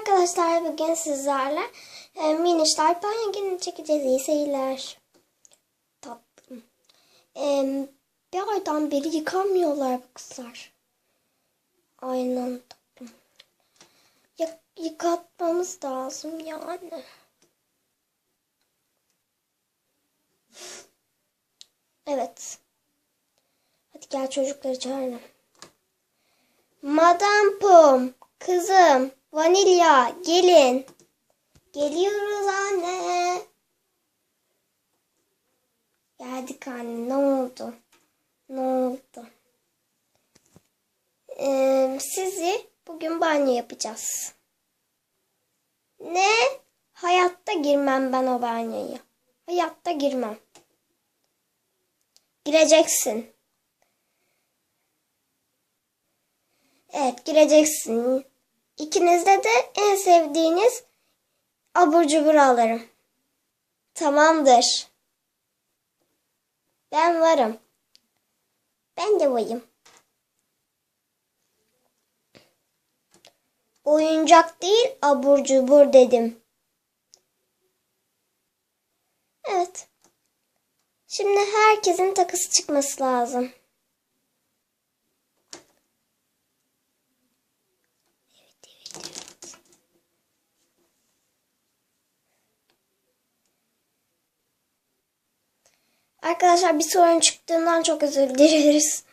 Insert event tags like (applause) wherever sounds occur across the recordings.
Arkadaşlar bugün sizlerle e, minişler günü çekeceğiz. İyi seyirler. Tatlım. E, bir aydan beri yıkamıyorlar bu kızlar. Aynen tatlım. Ya, yıkatmamız lazım yani. Evet. Hadi gel çocukları çağıralım. Madam Pum, kızım, vanilya, gelin. Geliyoruz anne. Geldik anne, ne oldu? Ne oldu? Ee, sizi bugün banyo yapacağız. Ne? Hayatta girmem ben o banyoya. Hayatta girmem. Gireceksin. Evet gireceksin. İkinizde de en sevdiğiniz abur cubur alırım. Tamamdır. Ben varım. Ben de varım. Oyuncak değil abur cubur dedim. Evet. Şimdi herkesin takısı çıkması lazım. Arkadaşlar bir sorun çıktığından çok özür dileriz.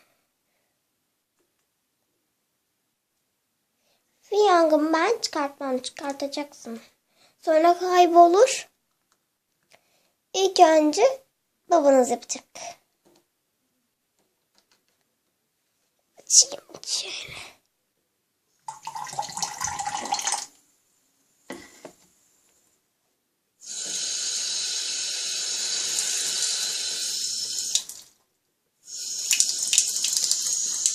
Bir yangın ben çıkartmam çıkartacaksın. Sonra kaybolur. İlk önce babanız yapacak. Açayım şöyle.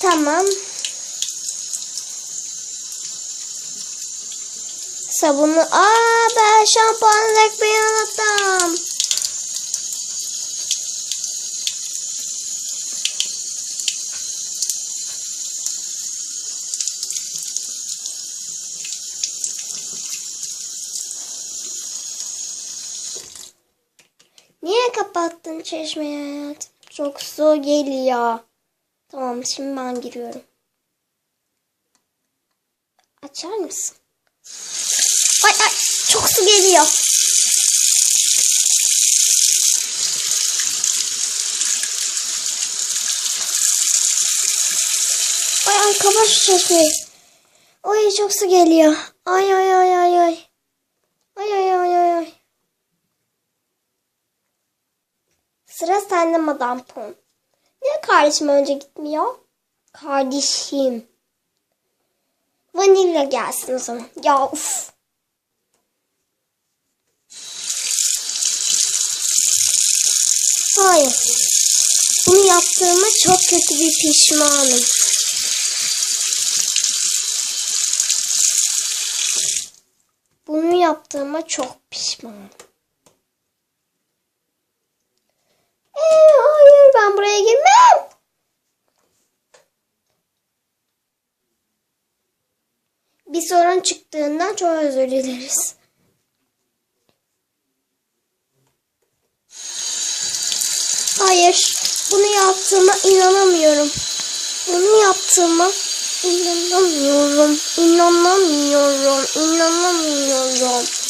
Tamam. Sabunu. Aa ben şampuan dökmeyi unuttum. Niye kapattın çeşmeyi hayatım? Çok su geliyor. Tamam şimdi ben giriyorum. Açar mısın? Ay ay çok su geliyor. Ay ay kapat şu çeşmeyi. Ay çok su geliyor. Ay ay ay ay ay. Ay ay ay ay ay. Sıra sende Madame Pom. Niye kardeşim önce gitmiyor? Kardeşim. Vanilya gelsin o zaman. Ya uf. Hayır. Bunu yaptığıma çok kötü bir pişmanım. Bunu yaptığıma çok pişmanım. Ee, hayır ben buraya girmem. Bir sorun çıktığından çok özür dileriz. Hayır, bunu yaptığıma inanamıyorum. Bunu yaptığıma inanamıyorum. İnanamıyorum. İnanamıyorum.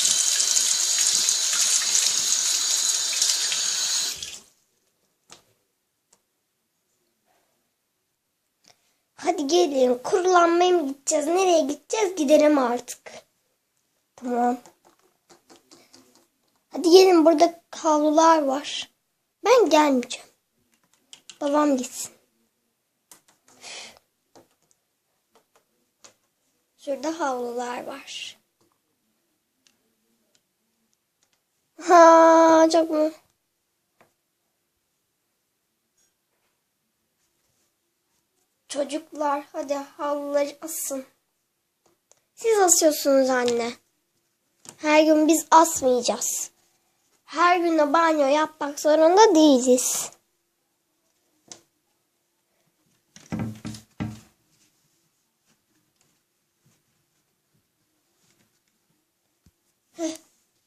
Hadi gelin kurulanmaya mı gideceğiz? Nereye gideceğiz? Gidelim artık. Tamam. Hadi gelin burada havlular var. Ben gelmeyeceğim. Babam gitsin. Şurada havlular var. Ha çok mu? Çocuklar hadi havluları asın. Siz asıyorsunuz anne. Her gün biz asmayacağız. Her gün de banyo yapmak zorunda değiliz.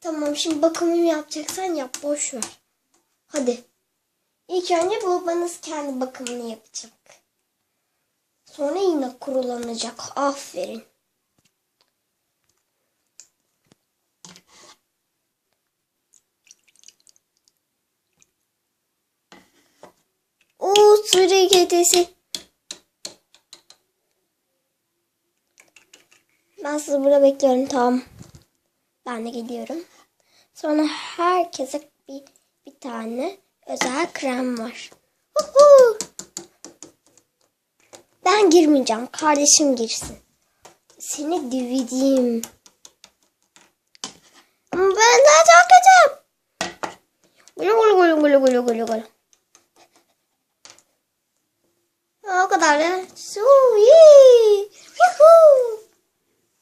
Tamam şimdi bakımımı yapacaksan yap boş ver. Hadi. İlk önce babanız kendi bakımını yapacak. Sonra yine kurulanacak. Aferin. Oo sürü kedisi. Ben sizi burada bekliyorum tamam. Ben de gidiyorum. Sonra herkese bir, bir tane özel krem var. Uhu! Ben girmeyeceğim. Kardeşim girsin. Seni divideyim. Ben daha çok kötüyüm. Gulu gulu gulu gulu gulu. Aa, O kadar ya. Suyi. Yuhuu.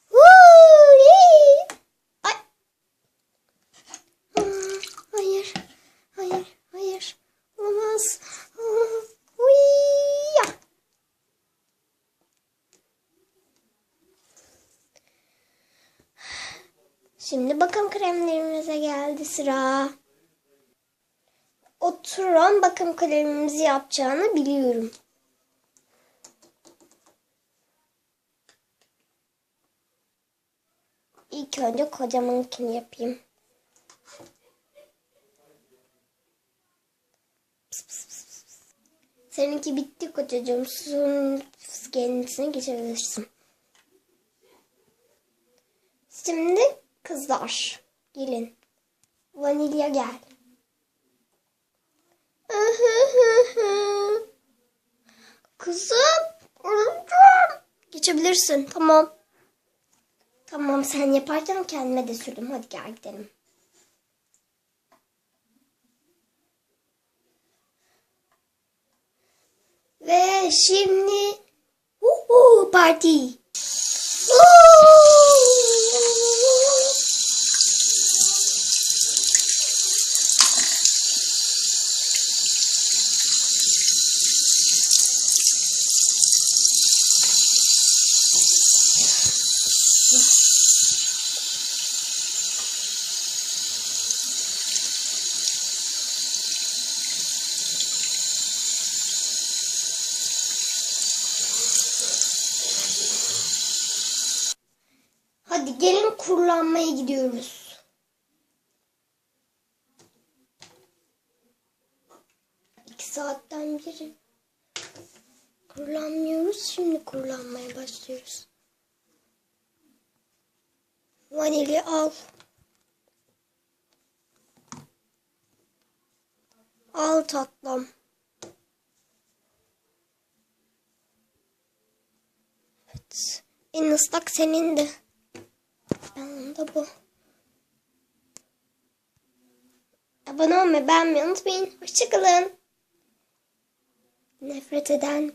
Huyi. Ay. Aa, Hayır. Hayır. Hayır. Olamaz. Aa, Uyya. Şimdi bakım kremlerimize geldi sıra. Oturan bakım kremimizi yapacağını biliyorum. İlk önce kocamınkini yapayım. Pıs pıs pıs pıs. Seninki bitti kocacığım. Suyun kendisine geçebilirsin. Şimdi kızlar gelin. Vanilya gel. (laughs) Kızım. öleceğim. Geçebilirsin. Tamam. Tamam sen yaparken kendime de sürdüm. Hadi gel gidelim. Ve şimdi uhu, parti. Hadi gelin kurulanmaya gidiyoruz. İki saatten beri kurulanmıyoruz. Şimdi kurulanmaya başlıyoruz. Vanilya al. Al tatlım. Evet. En ıslak senindi. Ben da bu. Abone olmayı beğenmeyi unutmayın. Hoşçakalın. Nefret eden